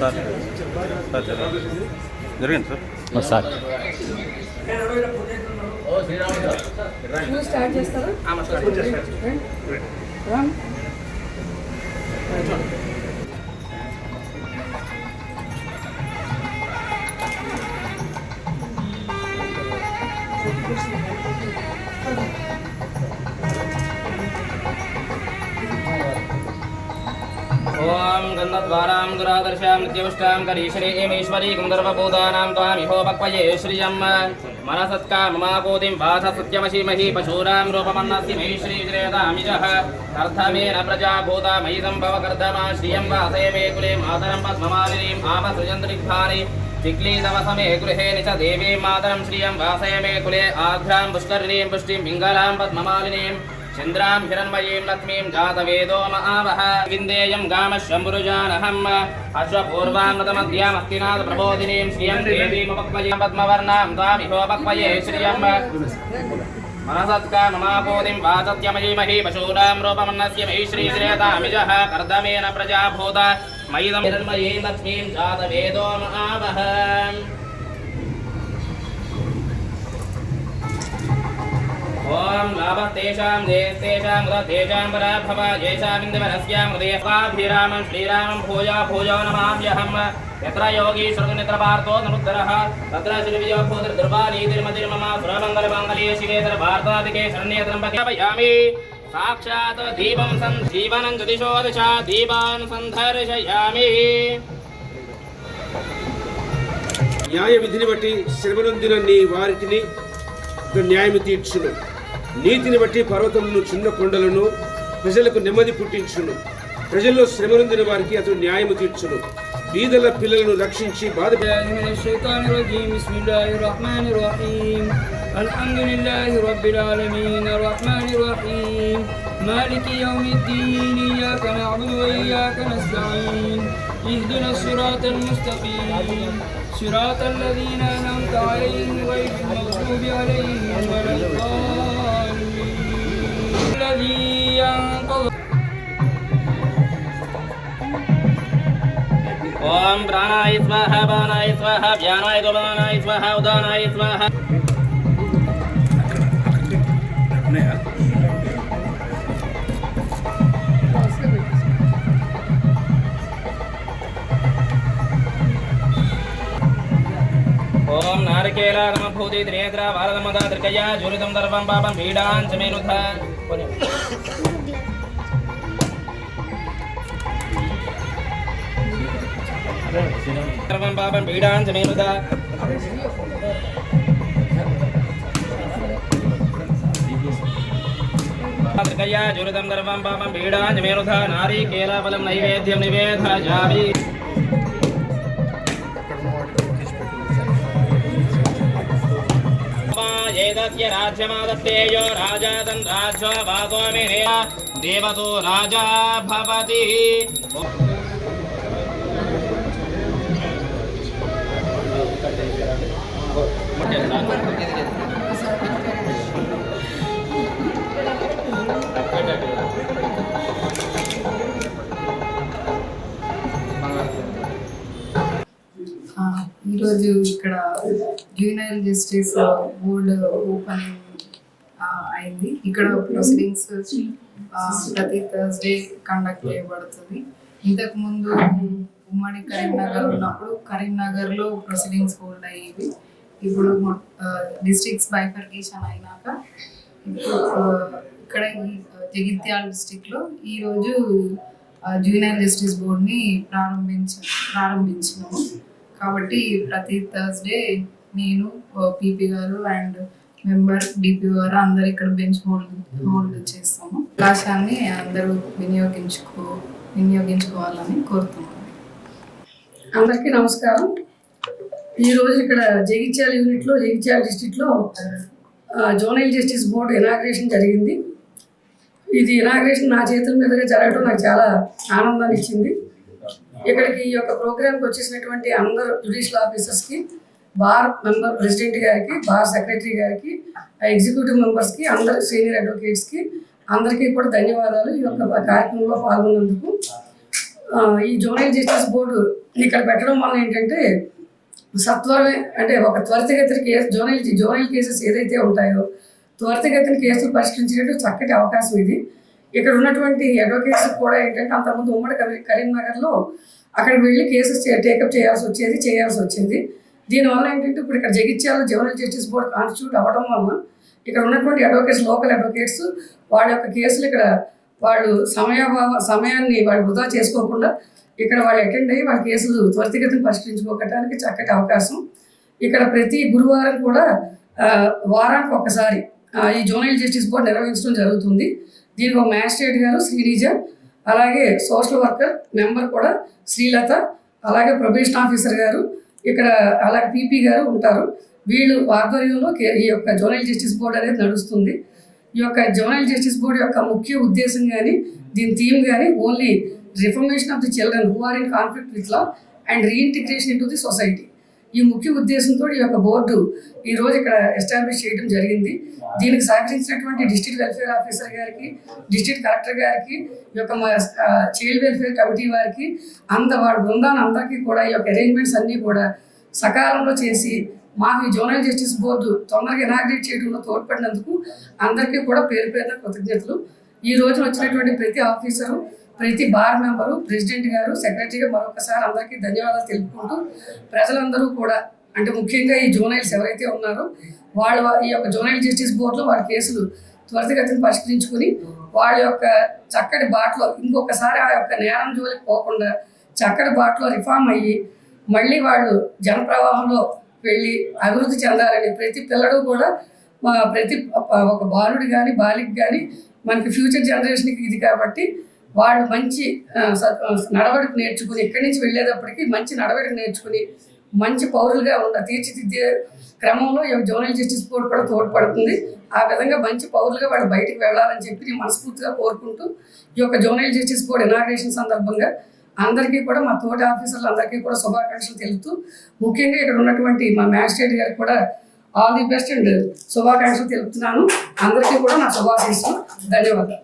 Sir sir. జరగండి sir. Sir start చేస్తారా ॐ गन्धद्वारां दुरादर्शां नित्यविष्टां करीश्वरी एमेश्वरी गन्धर्वभूतानां त्वामिहोपक्वये श्रियं मनसत्काममाकोतिं वाथ सत्यमशीमहि पशूनां रूपमन्नस्य मयि श्रीश्रेयतामिजः अर्थमेन प्रजा भूता मयि सम्भव कर्दमा श्रियं वासये मे कुले मातरं पद्ममालिनीम् आपसृजन्तरिग्धानि चिक्लीतवसमे गृहे निच देवीं मातरं श्रियं वासय मे कुले आघ्रां पुष्करिणीं पुष्टिं पिङ्गलां पद्ममालिनीम्। चन्द्रां हिरण्मयीं लक्ष्मीं जातवेदो महावः विन्देयं गामशम्भुरुजानहम्। अश्वपूर्वान्मतमध्यामस्तिनाथ प्रबोधिनीं श्रियं देवीमपक्वयं पद्मवर्णां पशूनां रूपमन्नस्य मयि श्रीश्रेयतामिजः कर्दमेन प्रजाभूत। मयिदं हिरण्मयीं लक्ष्मीं जातवेदो ఓం లాభస్తేషాం జయస్తేషాం రథేషాం పరాభవ జయశామిందమనస్యాం హృదయస్వాభిరామం శ్రీరామం భూజా భూజో నమాభ్యహం యత్ర యోగీ శృగనిత్ర పార్థో నృత్తరః తత్ర శ్రీవిజో భూతిర్ దుర్వాలీతిర్మతిర్మమ సురమంగళ మంగళీయ శివేతర భారతాదికే శరణ్యే త్రంబకాపయామి సాక్షాత్ దీపం సన్ జీవనం జ్యోతిషో దిశ దీపాన్ సంధర్శయామి న్యాయ విధిని బట్టి శ్రమనందున నీ వారికిని న్యాయము తీర్చును. నీతిని బట్టి పర్వతమును చిన్న కొండలను ప్రజలకు నెమ్మది పుట్టించును ప్రజల్లో శ్రమనొందిన వారికి అతడు న్యాయము తీర్చును బీదల పిల్లలను రక్షించి బాధ الله من الشيطان الرجيم بسم الله الرحمن الرحيم الحمد لله رب العالمين الرحمن الرحيم مالك يوم الدين إياك نعبد وإياك نستعين اهدنا الصراط المستقيم صراط الذين أنعمت عليهم غير المغضوب عليهم ولا الضالين الذي ينقض ॐ प्राणाय स्वाहा बाणाय स्वाहा व्यानाय गमनाय स्वाहा उदानाय स्वाहा ॐ नारिकेलागमभूति त्रिनेत्रा भारतमदा दृकया ज्वलितं दर्पं पापं पीडान् च मेनुथ सर्वं पापं पीडान् च मेनुथ दृकया ज्वलितं दर्पं पापं पीडान् च मेनुथ नारिकेलफलं नैवेद्यं निवेदयामि एतस्य राज्यमादत्तेयो राजा तन् राज्यो भागो मे देवतो राजा भवति ఆ, ఈరోజు ఇక్కడ జూనియర్ జస్టిస్ బోర్డు ఓపెనింగ్ ఆ, అయింది. ఇక్కడ ప్రొసీడింగ్స్ ప్రతి థర్స్డే కండక్ట్ చేయబడుతుంది. ఇంతకు ముందు ఉమ్మడి కరీంనగర్ ఉన్నప్పుడు కరీంనగర్లో ప్రొసీడింగ్స్ హోల్డ్ అయ్యేవి. ఇప్పుడు డిస్ట్రిక్ట్స్ బైఫర్కేషన్ అయినాక ఇప్పుడు ఆ, ఇక్కడ ఈ జగిత్యాల డిస్ట్రిక్ట్లో ఈరోజు జూనియర్ జస్టిస్ బోర్డ్ని ప్రారంభించ ప్రారంభించినాము. కాబట్టి ప్రతి థర్స్డే నేను పీపీ గారు అండ్ మెంబర్ డిపి గారు అందరు ఇక్కడ బెంచ్ హోల్డ్ హోల్డ్ చేస్తాము. అవకాశాన్ని అందరూ వినియోగించుకో వినియోగించుకోవాలని కోరుతున్నాను. అందరికీ నమస్కారం. ఈరోజు ఇక్కడ జగిత్యాల యూనిట్లో జగిత్యాల డిస్టిక్లో జోనల్ జస్టిస్ బోర్డు ఇనాగ్రేషన్ జరిగింది. ఇది ఇనాగ్రేషన్ నా చేతుల మీదుగా జరగడం నాకు చాలా ఆనందాన్ని ఇచ్చింది. ఇక్కడికి ఈ యొక్క ప్రోగ్రామ్కి వచ్చేసినటువంటి అందరు జుడిషియల్ ఆఫీసర్స్కి బార్ మెంబర్ ప్రెసిడెంట్ గారికి బార్ సెక్రటరీ గారికి ఎగ్జిక్యూటివ్ మెంబర్స్కి అందరు సీనియర్ అడ్వకేట్స్కి అందరికీ కూడా ధన్యవాదాలు ఈ యొక్క కార్యక్రమంలో పాల్గొన్నందుకు. ఈ జూనియర్ జస్టిస్ బోర్డు ఇక్కడ పెట్టడం వల్ల ఏంటంటే సత్వరమే అంటే ఒక త్వరితగతిన కేసు జోనల్ జోనల్ కేసెస్ ఏదైతే ఉంటాయో త్వరితగతిన కేసులు పరిష్కరించేటట్టు చక్కటి అవకాశం ఇది. ఇక్కడ ఉన్నటువంటి అడ్వకేట్స్ కూడా ఏంటంటే అంతకుముందు ఉమ్మడి కరీంనగర్లో అక్కడికి వెళ్ళి కేసెస్ టేకప్ చేయాల్సి వచ్చేది చేయాల్సి వచ్చేది. దీనివల్ల ఏంటంటే ఇప్పుడు ఇక్కడ Jagtial zonal justice board constitute అవ్వడం వలన ఇక్కడ ఉన్నటువంటి అడ్వకేట్స్ లోకల్ అడ్వకేట్స్ వాళ్ళ యొక్క కేసులు ఇక్కడ వాళ్ళు సమయాభావ సమయాన్ని వాళ్ళు వృధా చేసుకోకుండా ఇక్కడ వాళ్ళు అటెండ్ అయ్యి వాళ్ళ కేసులు త్వరితగతిని పరిష్కరించుకోవటానికి చక్కటి అవకాశం. ఇక్కడ ప్రతి గురువారం కూడా వారానికి ఒకసారి ఈ జోనల్ జస్టిస్ బోర్డు నిర్వహించడం జరుగుతుంది. దీనికి ఒక మ్యాజిస్ట్రేట్ గారు శ్రీనిజ అలాగే సోషల్ వర్కర్ మెంబర్ కూడా శ్రీలత అలాగే ప్రొబేషన్ ఆఫీసర్ గారు ఇక్కడ అలాగే పీపీ గారు ఉంటారు. వీళ్ళు ఆధ్వర్యంలో కే- ఈ యొక్క జోనల్ జస్టిస్ బోర్డు అనేది నడుస్తుంది. ఈ యొక్క జోనల్ జస్టిస్ బోర్డు యొక్క ముఖ్య ఉద్దేశం కానీ దీని థీమ్ కానీ only reformation of the children who are in conflict with law and reintegration into the society. ఈ ముఖ్య ఉద్దేశంతో ఈ యొక్క బోర్డు ఈ రోజు ఇక్కడ ఎస్టాబ్లిష్ చేయడం జరిగింది. దీనికి సహకరించినటువంటి డిస్ట్రిక్ట్ వెల్ఫేర్ ఆఫీసర్ గారికి డిస్ట్రిక్ట్ కలెక్టర్ గారికి ఈ యొక్క మా చైల్డ్ వెల్ఫేర్ కమిటీ వారికి అంత వాళ్ళ బృందాన్ని అందరికీ కూడా ఈ యొక్క అరేంజ్మెంట్స్ అన్నీ కూడా సకాలంలో చేసి మాకు ఈ జోనల్ జస్టిస్ బోర్డు తొందరగా ఇనాగ్రేట్ చేయడంలో తోడ్పడినందుకు అందరికీ కూడా పేరు పేరున కృతజ్ఞతలు. ఈ రోజున వచ్చినటువంటి ప్రతి ఆఫీసరు ప్రతి బార్ మెంబరు ప్రెసిడెంట్ గారు సెక్రటరీగా మరొకసారి అందరికీ ధన్యవాదాలు తెలుపుకుంటూ ప్రజలందరూ కూడా అంటే ముఖ్యంగా ఈ జోనైల్స్ ఎవరైతే ఉన్నారో వాళ్ళ ఈ యొక్క జోనైల్ జస్టిస్ బోర్డులో వాళ్ళ కేసులు త్వరితగతిని పరిష్కరించుకుని వాళ్ళ యొక్క చక్కటి బాటలో ఇంకొకసారి ఆ యొక్క నేరం జోలికి పోకుండా చక్కటి బాటలో రిఫార్మ్ అయ్యి మళ్ళీ వాళ్ళు జనప్రవాహంలో వెళ్ళి అభివృద్ధి చెందాలని ప్రతి పిల్లడు కూడా మా ప్రతి ఒక బాలుడు కానీ బాలిక కానీ మనకి ఫ్యూచర్ జనరేషన్కి ఇది కాబట్టి వాళ్ళు మంచి ఆ, నడవడిక నేర్చుకుని ఇక్కడి నుంచి వెళ్ళేటప్పటికి మంచి నడవడిక నేర్చుకుని మంచి పౌరులుగా ఉన్న తీర్చిదిద్దే క్రమంలో జోనల్ జస్టిస్ బోర్డు కూడా తోడ్పడుతుంది. ఆ విధంగా మంచి పౌరులుగా వాళ్ళు బయటికి వెళ్ళాలని చెప్పి నేను మనస్ఫూర్తిగా కోరుకుంటూ ఈ యొక్క జోనల్ జస్టిస్ బోర్డు ఇనాగ్రేషన్ సందర్భంగా అందరికీ కూడా మా తోటి ఆఫీసర్లు అందరికీ కూడా శుభాకాంక్షలు తెలుపుతూ ముఖ్యంగా ఇక్కడ ఉన్నటువంటి మా మ్యాజిస్ట్రేట్ గారికి కూడా ఆల్ ది బెస్ట్ అండ్ శుభాకాంక్షలు తెలుపుతున్నాను. అందరికీ కూడా నా శుభాశీస్సులు. ధన్యవాదాలు.